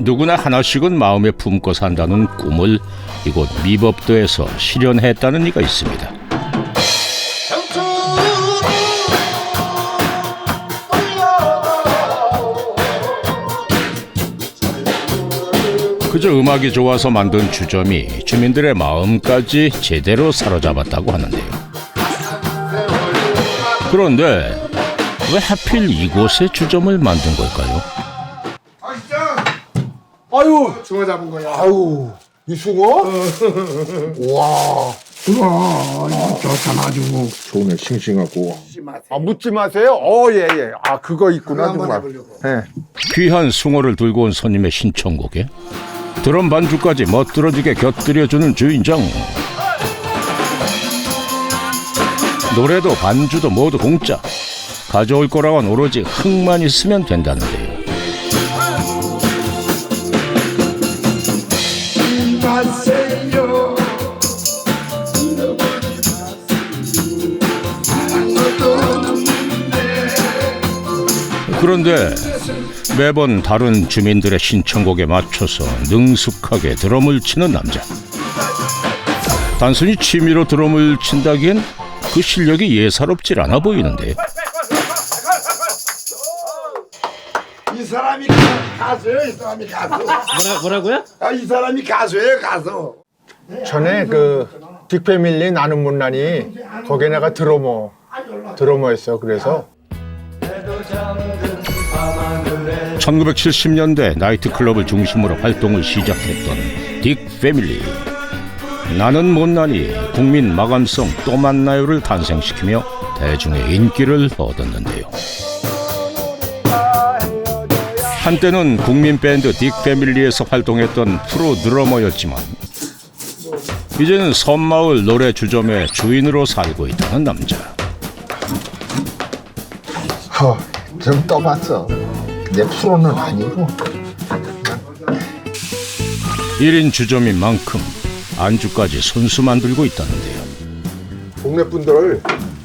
누구나 하나씩은 마음에 품고 산다는 꿈을 이곳 미법도에서 실현했다는 이가 있습니다. 그저 음악이 좋아서 만든 주점이 주민들의 마음까지 제대로 사로잡았다고 하는데요. 그런데 왜 하필 이곳에 주점을 만든 걸까요? 아유, 숭어 잡은 거야. 아유, 이 숭어? 와, 숭어 이거 좋잖아 아주. 좋네, 싱싱하고. 마세요. 아, 묻지 마세요. 어, 예, 예. 아, 그거 있구나, 한번 정말. 해보려고. 예. 귀한 숭어를 들고 온 손님의 신청곡에 드럼 반주까지 멋들어지게 곁들여주는 주인장 노래도 반주도 모두 공짜 가져올 거라곤 오로지 흥만 있으면 된다는데요 마세요. 그런데 매번 다른 주민들의 신청곡에 맞춰서 능숙하게 드럼을 치는 남자 단순히 취미로 드럼을 친다기엔 그 실력이 예사롭질 않아 보이는데 이 사람이 가수예요. 이 사람이 가수. 뭐라, 뭐라고요? 아, 이 사람이 가수예요. 가수. 전에 그 빅패밀리 나는 못난이 거기에 내가 드러머, 드러머였어. 그래서 1970년대 나이트클럽을 중심으로 활동을 시작했던 딕 패밀리. 나는 못나니 국민 마감성 또 만나요를 탄생시키며 대중의 인기를 얻었는데요. 한때는 국민 밴드 딕 패밀리에서 활동했던 프로 드러머였지만 이제는 섬마을 노래 주점의 주인으로 살고 있다는 남자. 허, 좀 떠봤어. 내 프로는 아니고. 1인 주점인 만큼 안주까지 손수 만들고 있다는데요 동네 분들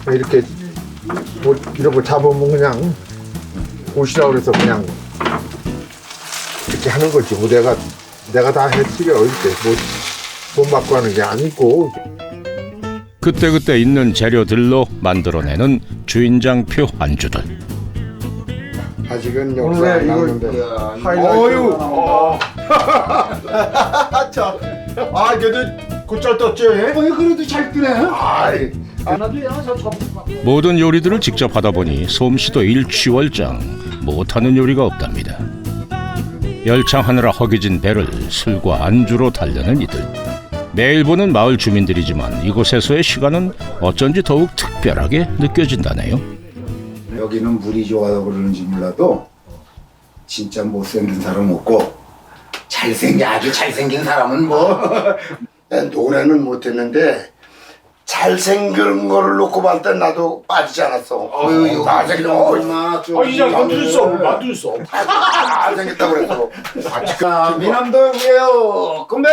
이렇게 뭐 이런 거 잡으면 그냥 오시라 그래서 그냥 이렇게 하는 거지. 뭐 내가 내가 다 해드려 이렇게 뭐돈 받고 하는 게 아니고 그때그때 있는 재료들로 만들어내는 주인장표 안주들 아직은 오늘 역사 안 이거. 어유. 어. 자, 아 그래도 곧잘 떴죠. 예? 어, 그래도 잘 뜨네. 아이, 모든 요리들을 직접 하다 보니 솜씨도 일취월장 못하는 요리가 없답니다 열창하느라 허기진 배를 술과 안주로 달래는 이들 매일 보는 마을 주민들이지만 이곳에서의 시간은 어쩐지 더욱 특별하게 느껴진다네요 여기는 물이 좋아서 그러는지 몰라도 진짜 못생긴 사람 없고 잘생긴 아주 잘생긴 사람은 뭐 노래는 못했는데 잘생긴 거를 놓고 봤을 때 나도 빠지지 않았어. 어유 거 임마. 아 이제 만들 수 없어, 만들 수 없어. 잘생겼다 그랬어. 자 미남도예요. 건배.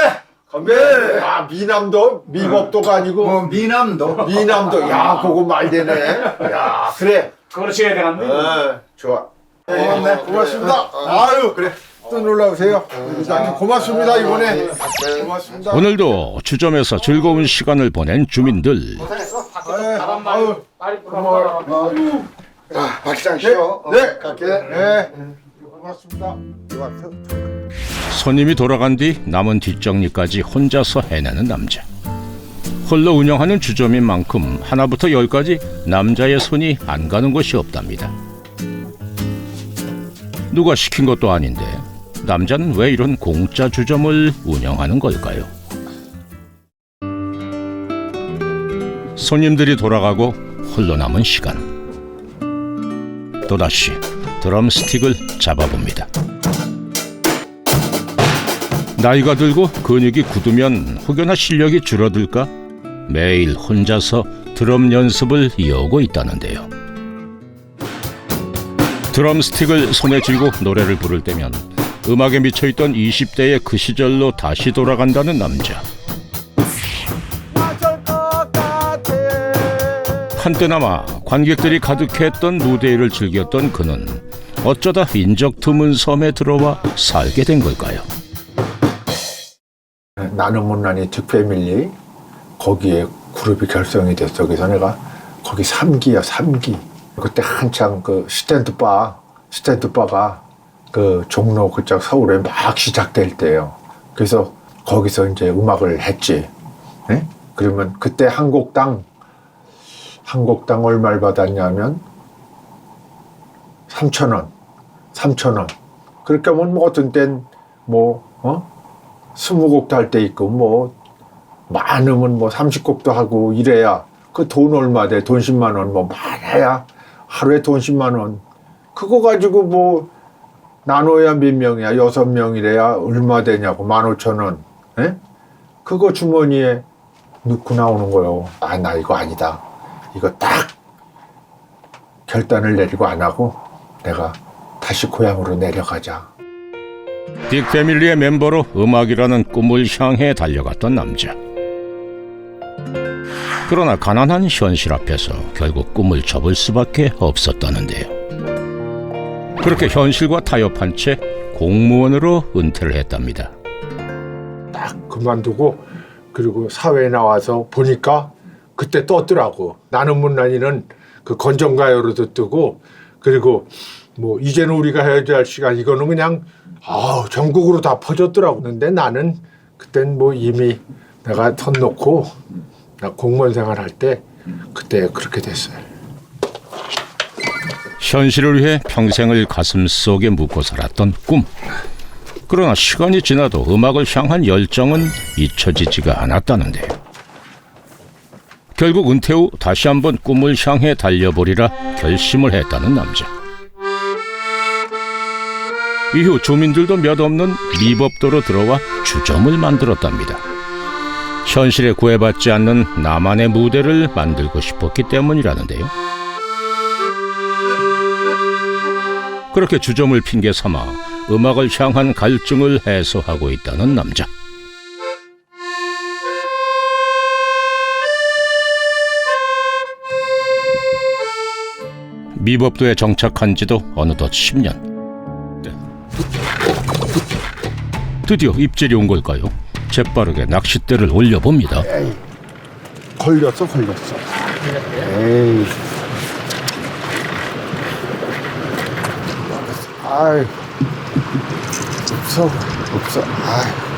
건배. 아 미남도 미법도가 아니고 뭐 미남도. 미남도. 야, 그거 말 되네. 야, 그래. 그렇지 해야 되겠네. 어, 좋아. 고맙네. 고맙습니다. 아유, 그래. 또 놀러 오세요. 이장님 고맙습니다 이번에. 고맙습니다. 오늘도 주점에서 즐거운 시간을 보낸 주민들 네, 아유, 고마워요. 아, 박시장 쉬어. 어, 네. 갈게. 네. 고맙습니다. 손님이 돌아간 뒤 남은 뒷정리까지 혼자서 해내는 남자. 홀로 운영하는 주점인 만큼 하나부터 열까지 남자의 손이 안 가는 곳이 없답니다. 누가 시킨 것도 아닌데 남자는 왜 이런 공짜 주점을 운영하는 걸까요? 손님들이 돌아가고 홀로 남은 시간. 또다시 드럼 스틱을 잡아봅니다. 나이가 들고 근육이 굳으면 혹여나 실력이 줄어들까 매일 혼자서 드럼 연습을 이어오고 있다는데요. 드럼 스틱을 손에 쥐고 노래를 부를 때면 음악에 미쳐있던 20대의 그 시절로 다시 돌아간다는 남자. 한때나마 관객들이 가득했던 무대 일을 즐겼던 그는 어쩌다 인적 드문 섬에 들어와 살게 된 걸까요? 나는 못난이 득패밀리 거기에 그룹이 결성이 됐어. 그래서 내가 거기 3기야 3기. 그때 한창 그 스탠드 바 스탠드 바가 그 종로 그쪽 서울에 막 시작될 때예요. 그래서 거기서 이제 음악을 했지. 예? 그러면 그때 한 곡당 한 곡당 얼마를 받았냐면 3천 원, 3천 원. 그렇게 하면 뭐 어떤 땐뭐 어? 스무 곡도 할 때 있고 뭐 많으면 뭐 30곡도 하고 이래야 그 돈 얼마 돼? 돈 10만 원 뭐 많아야 하루에 돈 10만 원. 그거 가지고 뭐 나눠야 몇 명이야? 여섯 명이래야 얼마 되냐고? 만 오천 원. 예? 그거 주머니에 넣고 나오는 거요. 아 나 이거 아니다. 이거 딱 결단을 내리고 안 하고 내가 다시 고향으로 내려가자. 빅 패밀리의 멤버로 음악이라는 꿈을 향해 달려갔던 남자. 그러나 가난한 현실 앞에서 결국 꿈을 접을 수밖에 없었다는데요. 그렇게 현실과 타협한 채 공무원으로 은퇴를 했답니다. 딱 그만두고 그리고 사회에 나와서 보니까 그때 떴더라고. 나는 못난이는 그 건전가요로도 뜨고 그리고 뭐 이제는 우리가 해야 될 시간 이거는 그냥 아 전국으로 다 퍼졌더라고. 근데 나는 그땐 뭐 이미 내가 턴 놓고 나 공무원 생활할 때 그때 그렇게 됐어요. 현실을 위해 평생을 가슴 속에 묻고 살았던 꿈. 그러나 시간이 지나도 음악을 향한 열정은 잊혀지지가 않았다는데요. 결국 은퇴 후 다시 한번 꿈을 향해 달려보리라 결심을 했다는 남자. 이후 주민들도 몇 없는 미법도로 들어와 주점을 만들었답니다. 현실에 구애받지 않는 나만의 무대를 만들고 싶었기 때문이라는데요. 그렇게 주점을 핑계 삼아 음악을 향한 갈증을 해소하고 있다는 남자. 미법도에 정착한 지도 어느덧 10년. 드디어 입질이 온 걸까요? 재빠르게 낚싯대를 올려봅니다. 걸렸어 걸렸어. 에이. 아이. 없어 없어. 아이.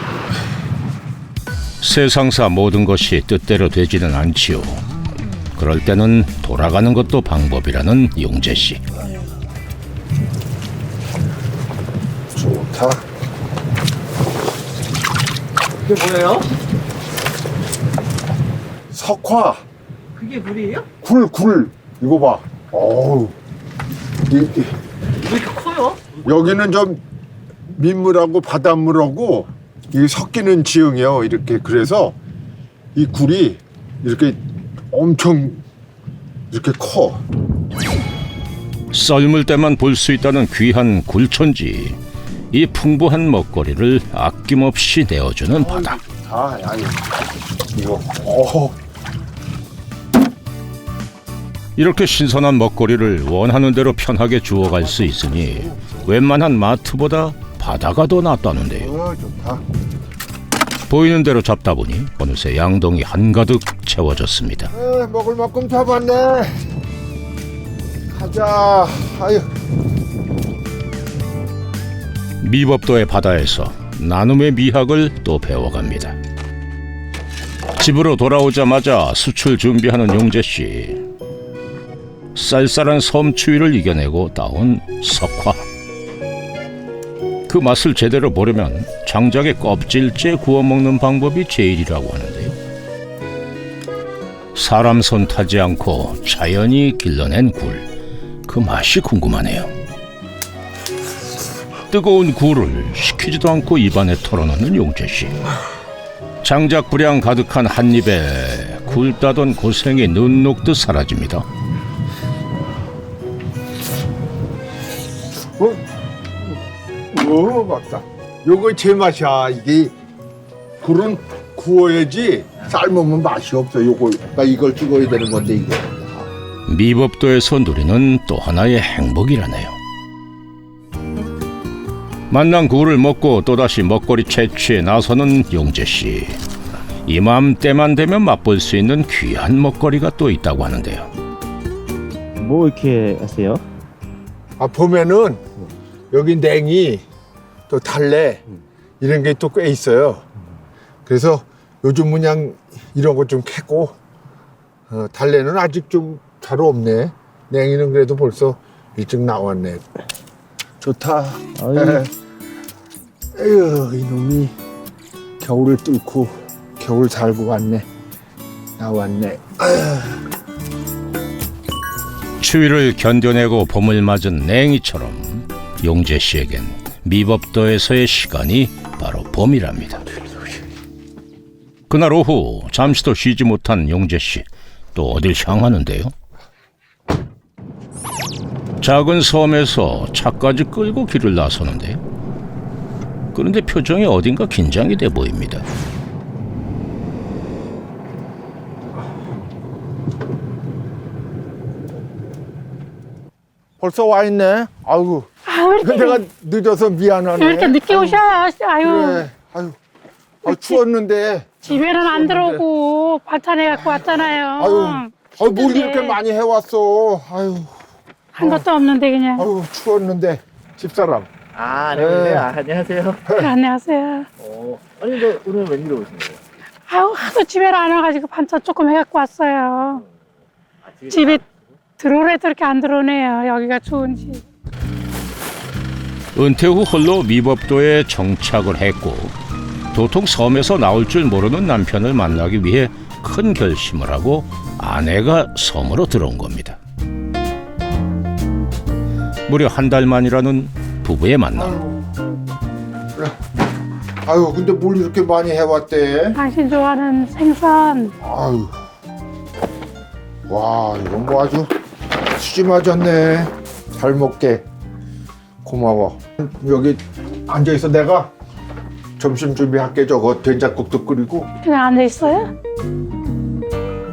세상사 모든 것이 뜻대로 되지는 않지요. 그럴 때는 돌아가는 것도 방법이라는 용재 씨. 좋다. 그게 뭐예요? 석화 그게 물이에요? 굴 굴. 이거 봐. 어우. 이, 이, 왜 이렇게 커요? 여기는 좀 민물하고 바닷물하고 이게 섞이는 지형이에요. 이렇게 그래서 이 굴이 이렇게 엄청 이렇게 커. 썰물 때만 볼 수 있다는 귀한 굴천지. 이 풍부한 먹거리를 아 낌없이 내어주는 바다. 아, 아니 이거 어. 이렇게 신선한 먹거리를 원하는 대로 편하게 주워갈 수 있으니 웬만한 마트보다 바다가 더 낫다는데요. 어, 좋다. 보이는 대로 잡다 보니 어느새 양동이 한가득 채워졌습니다. 에, 먹을 만큼 잡았네. 가자. 아유. 미법도의 바다에서 나눔의 미학을 또 배워갑니다. 집으로 돌아오자마자 수출 준비하는 용재 씨. 쌀쌀한 섬 추위를 이겨내고 따온 석화. 그 맛을 제대로 보려면 장작에 껍질째 구워 먹는 방법이 제일이라고 하는데요. 사람 손 타지 않고 자연이 길러낸 굴. 그 맛이 궁금하네요. 뜨거운 굴을 식히지도 않고 입안에 털어넣는 용재 씨. 장작 불향 가득한 한 입에 굴 따던 고생이 눈 녹듯 사라집니다. 어? 오, 맞다. 요거 제 맛이야. 이게 굴은 구워야지 삶으면 맛이 없어. 요거 나 이걸 찍어야 되는 건데 이거. 미법도에서 누리는 또 하나의 행복이라네요. 만난 굴을 먹고 또다시 먹거리 채취에 나서는 용재 씨. 이맘때만 되면 맛볼 수 있는 귀한 먹거리가 또 있다고 하는데요. 뭐 이렇게 하세요? 아 보면은 여기 냉이 또 달래 이런 게 또 꽤 있어요. 그래서 요즘 그냥 이런 거 좀 캐고 어, 달래는 아직 좀 잘 없네. 냉이는 그래도 벌써 일찍 나왔네. 좋다. 아유, 에휴 이놈이 겨울을 뚫고 겨울 살고 왔네. 나왔네. 추위를 견뎌내고 봄을 맞은 냉이처럼 용재 씨에겐 미법도에서의 시간이 바로 봄이랍니다. 그날 오후 잠시도 쉬지 못한 용재 씨 또 어딜 향하는데요? 작은 섬에서 차까지 끌고 길을 나서는데요. 그런데 표정이 어딘가 긴장이 돼 보입니다. 벌써 와 있네. 아이고. 아, 왜 이렇게, 내가 늦어서 미안하네. 왜 이렇게 늦게 오셔? 아유, 그래. 아유. 아, 추웠는데. 집에는 안 들어오고 반찬 해갖고 왔잖아요. 아유. 아유, 뭘. 이렇게 많이 해왔어. 아유. 한 것도 없는데 그냥. 아유, 추웠는데. 집사람. 아, 네. 네, 아, 안녕하세요. 안녕하세요. 어, 아니, 근데 오늘 웬일로 오신 거예요? 아유, 하도 집에 안 와가지고 반찬 조금 해갖고 왔어요. 아, 집에 집에 들어오래도 이렇게 안 들어오네요. 여기가 좋은지. 은퇴 후 홀로 미법도에 정착을 했고 도통 섬에서 나올 줄 모르는 남편을 만나기 위해 큰 결심을 하고 아내가 섬으로 들어온 겁니다. 무려 한 달 만이라는 부부의 만남. 아유, 근데 뭘 이렇게 많이 해왔대? 당신 좋아하는 생선. 아유. 와, 이건 뭐 아주 수지 맞았네. 잘 먹게. 고마워. 여기 앉아 있어 내가 점심 준비할게 저거 된장국도 끓이고 그냥 앉아 있어요?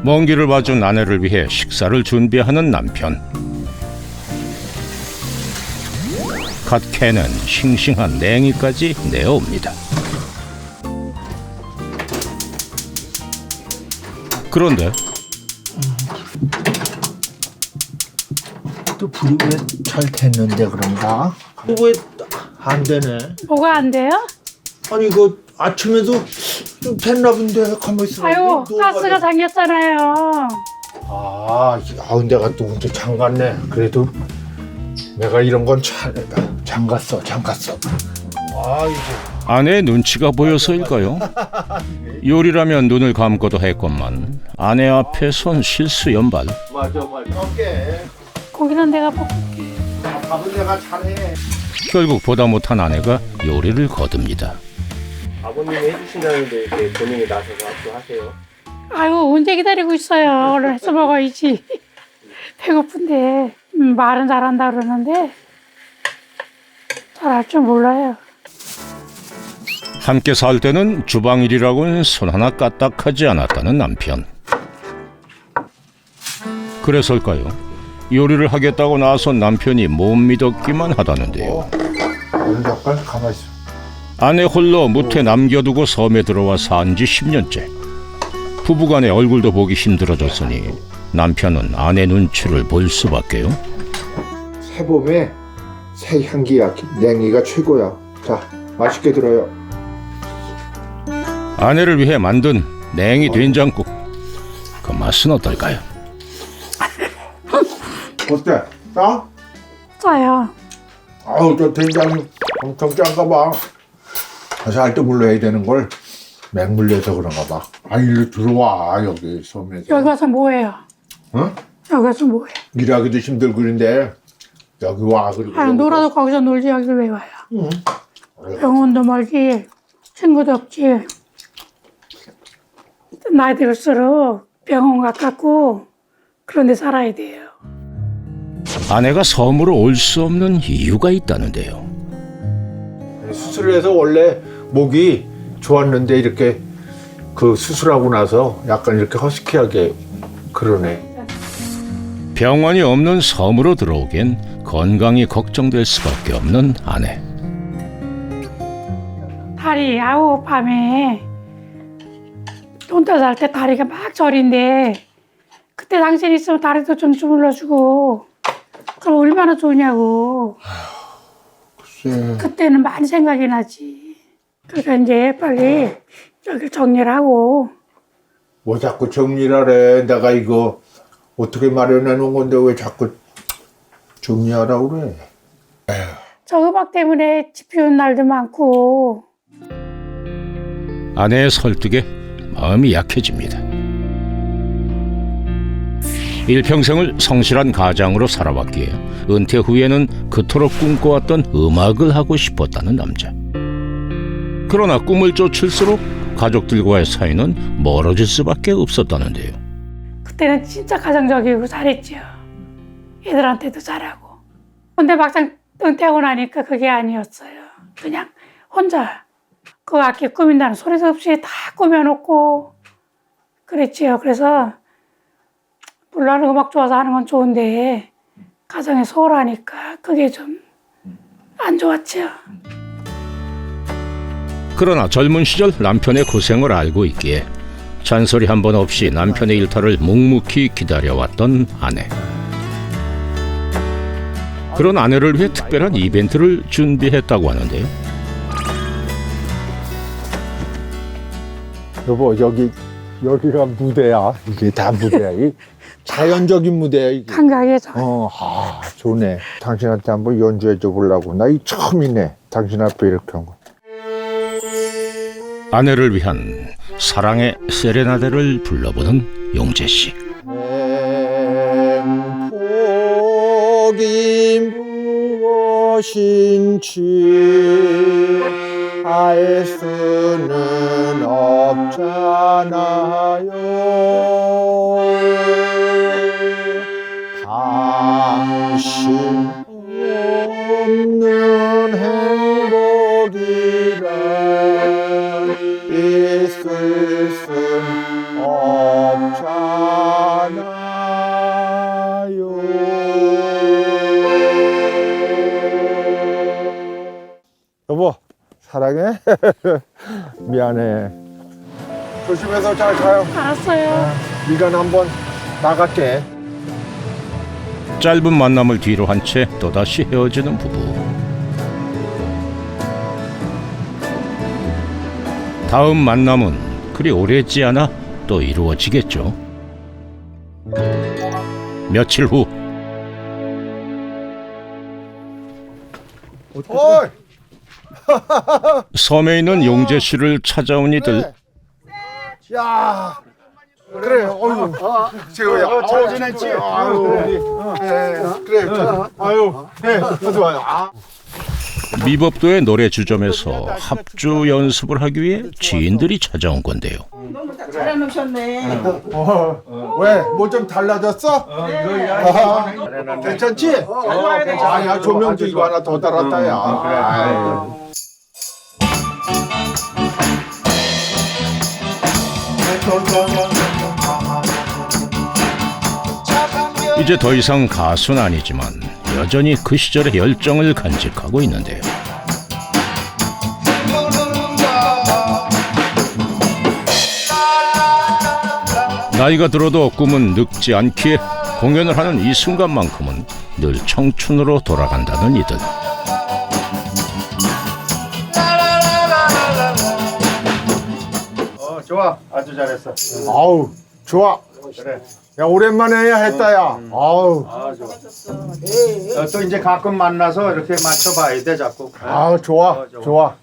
먼 길을 와준 아내를 위해 식사를 준비하는 남편. 갓 캐는 싱싱한 냉이까지 내어옵니다. 그런데 또 불이 왜 잘 됐는데 그런가? 왜 안 되네? 뭐가 안 돼요? 아니 이거 아침에도 좀 됐나 본데 가만 있어. 아유, 가스가 잠겼잖아요. 아, 아 내가 또 언제 잠갔네. 그래도 내가 이런 건 잘, 잠갔어, 잠갔어. 아 이제 아내의 눈치가 보여서일까요? 요리라면 눈을 감고도 했건만 아내 앞에 선 실수 연발. 맞아 맞아. 오케이. 고기는 내가 볶 밥은 내가 잘해. 결국 보다 못한 아내가 요리를 거듭니다. 아버님이 해주신다는데 이렇게 본인이 나서서 또 하세요? 아유, 언제 기다리고 있어요. 얼른 해서 먹어야지. 배고픈데. 음, 말은 잘한다 그러는데. 잘 할 줄 몰라요. 함께 살 때는 주방 일이라고는 손 하나 까딱하지 않았다는 남편. 그래서일까요? 요리를 하겠다고 나선 남편이 못 믿었기만 하다는데요. 오늘 가만 있어. 아내 홀로 무태 남겨두고 섬에 들어와 산 지 10년째. 부부간의 얼굴도 보기 힘들어졌으니 남편은 아내 눈치를 볼 수밖에요. 새 봄에 새 향기야. 냉이가 최고야. 자, 맛있게 들어요. 아내를 위해 만든 냉이 된장국. 그 맛은 어떨까요? 어때? 짜? 짜요. 아우 저 된장이 엄청 짠가 봐. 가서 할때 물러야 되는 걸 맹물려서 그런가 봐. 아 일로 들어와 여기 섬에서. 여기 와서 뭐해요? 어? 여기 와서 뭐해? 일하기도 힘들고 그런데 여기 와 그리고. 아유, 놀아도 거기서 놀지 여기를 왜 와요? 응. 병원도 멀지, 친구도 없지. 나이 들수록 병원 가깝고 그런 데 살아야 돼요. 아내가 섬으로 올 수 없는 이유가 있다는데요. 수술을 해서 원래 목이 좋았는데 이렇게 그 수술하고 나서 약간 이렇게 허스키하게 그러네. 병원이 없는 섬으로 들어오기엔 건강이 걱정될 수밖에 없는 아내. 다리 아우 밤에 혼자 잘 때 다리가 막 저린데 그때 당신 있으면 다리도 좀 주물러주고 그럼 얼마나 좋냐고 글쎄. 그때는 많이 생각이 나지 그러니까 이제 빨리 여기 정리를 하고 뭐 자꾸 정리를 하래. 내가 이거 어떻게 마련해 놓은 건데 왜 자꾸 정리하라고 그래. 저 음악 때문에 집 비운 날도 많고 아내의 설득에 마음이 약해집니다. 일평생을 성실한 가장으로 살아왔기에 은퇴 후에는 그토록 꿈꿔왔던 음악을 하고 싶었다는 남자. 그러나 꿈을 쫓을수록 가족들과의 사이는 멀어질 수밖에 없었다는데요. 그때는 진짜 가정적이고 잘했죠. 애들한테도 잘하고. 근데 막상 은퇴하고 나니까 그게 아니었어요. 그냥 혼자 그 악기 꾸민다는 소리도 없이 다 꾸며놓고 그랬지요. 그래서 물론 음악 좋아서 하는 건 좋은데 가정에 소홀하니까 그게 좀 안 좋았죠. 그러나 젊은 시절 남편의 고생을 알고 있기에 잔소리 한 번 없이 남편의 일탈을 묵묵히 기다려왔던 아내. 그런 아내를 위해 특별한 이벤트를 준비했다고 하는데요. 여보 여기 여기가 무대야. 이게 다 무대야. 이 자연적인 무대야 이게. 저 어, 아, 좋네. 당신한테 한번 연주해 줘 보려고. 나 이 처음이네. 당신 앞에 이렇게 한 거. 아내를 위한 사랑의 세레나데를 불러보는 용재 씨. 무엇인지 알 수는 없잖아요. 당신 없는 사랑해? 미안해. 조심해서 잘 가요. 알았어요. 미간 한번 나갈게. 짧은 만남을 뒤로 한 채 또다시 헤어지는 부부. 다음 만남은 그리 오래지 않아 또 이루어지겠죠. 며칠 후 어이! 섬에 있는 용재 씨를 찾아온 이들 야. 그래, 어유. 제가야. 잘 지냈지? 아유, 네, 그래. 아유, 네, 어서 와요. 아. 미법도의 노래 주점에서 합주 연습을 하기 위해 지인들이 찾아온 건데요. 너무 다 잘해놓으셨네. 어, 왜? 뭐 좀 달라졌어? 아하, 괜찮지? 아야, 조명도 이거 하나 더 달았다, 야. 아유. 이제 더 이상 가수는 아니지만 여전히 그 시절의 열정을 간직하고 있는데요. 나이가 들어도 꿈은 늙지 않기에 공연을 하는 이 순간만큼은 늘 청춘으로 돌아간다는 이들. 좋아. 아주 잘했어. 아우, 좋아. 그래. 야, 오랜만에 해야 했다, 야. 아우, 아, 좋아. 어, 또 이제 가끔 만나서 이렇게 맞춰봐야 돼, 자꾸. 아우, 좋아, 좋아.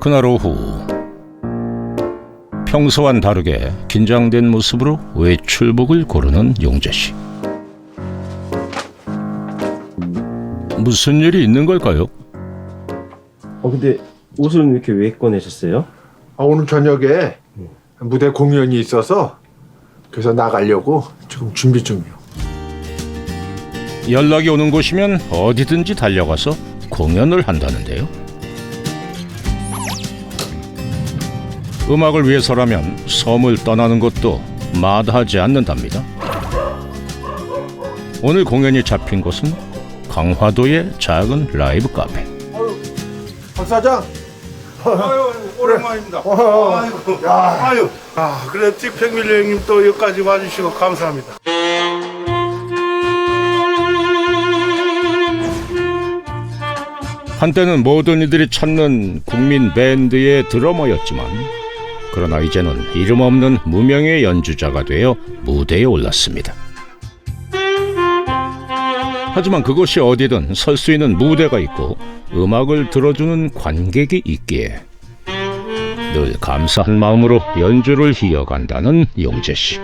그날 오후 평소와는 다르게 긴장된 모습으로 외출복을 고르는 용재 씨. 무슨 일이 있는 걸까요? 어 근데 옷은 이렇게 왜 꺼내셨어요? 아, 오늘 저녁에 무대 공연이 있어서 그래서 나가려고 지금 준비 중이에요. 연락이 오는 곳이면 어디든지 달려가서 공연을 한다는데요. 음악을 위해서라면 섬을 떠나는 것도 마다하지 않는답니다. 오늘 공연이 잡힌 곳은 강화도의 작은 라이브 카페. 박 사장. 아유 오랜만입니다. 어, 아이고, 야. 아유, 아 그래 틱평밀 형님 또 여기까지 와주시고 감사합니다. 한때는 모든 이들이 찾는 국민 밴드의 드러머였지만 그러나 이제는 이름 없는 무명의 연주자가 되어 무대에 올랐습니다. 하지만 그곳이 어디든 설 수 있는 무대가 있고 음악을 들어주는 관객이 있기에 늘 감사한 마음으로 연주를 이어간다는 용재 씨.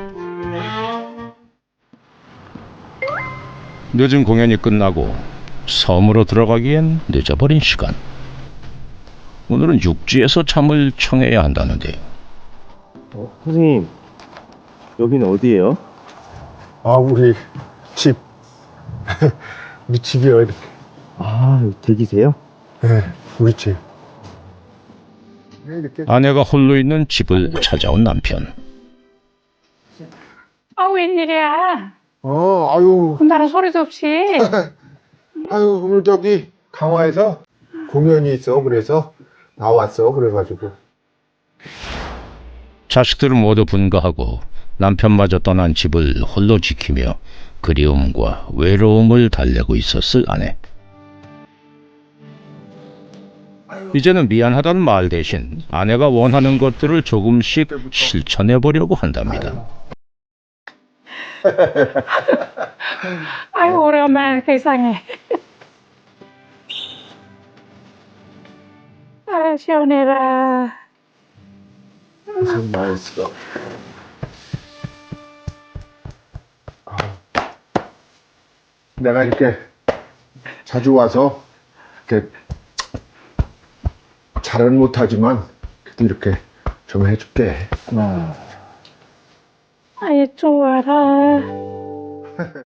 늦은 공연이 끝나고 섬으로 들어가기엔 늦어버린 시간. 오늘은 육지에서 잠을 청해야 한다는데요. 어, 선생님 여기는 어디예요? 아 우리 집. 우리 집이요 이렇게. 아 여기 댁이세요? 네, 우리 집. 네, 이렇게. 아내가 홀로 있는 집을 찾아온 남편. 아 웬일이야? 어, 아유, 나는 소리도 없이. 아유 오늘 저기 강화에서 공연이 있어 그래서 나왔어 그래가지고. 자식들은 모두 분가하고 남편마저 떠난 집을 홀로 지키며 그리움과 외로움을 달래고 있었을 아내. 이제는 미안하다는 말 대신 아내가 원하는 것들을 조금씩 실천해 보려고 한답니다. 아유 오래간만에 세상에. 아 시원해라. 무슨 말했어? 내가 이렇게 자주 와서 이렇게 잘은 못하지만 그래도 이렇게 좀 해줄게. 아이 좋아라.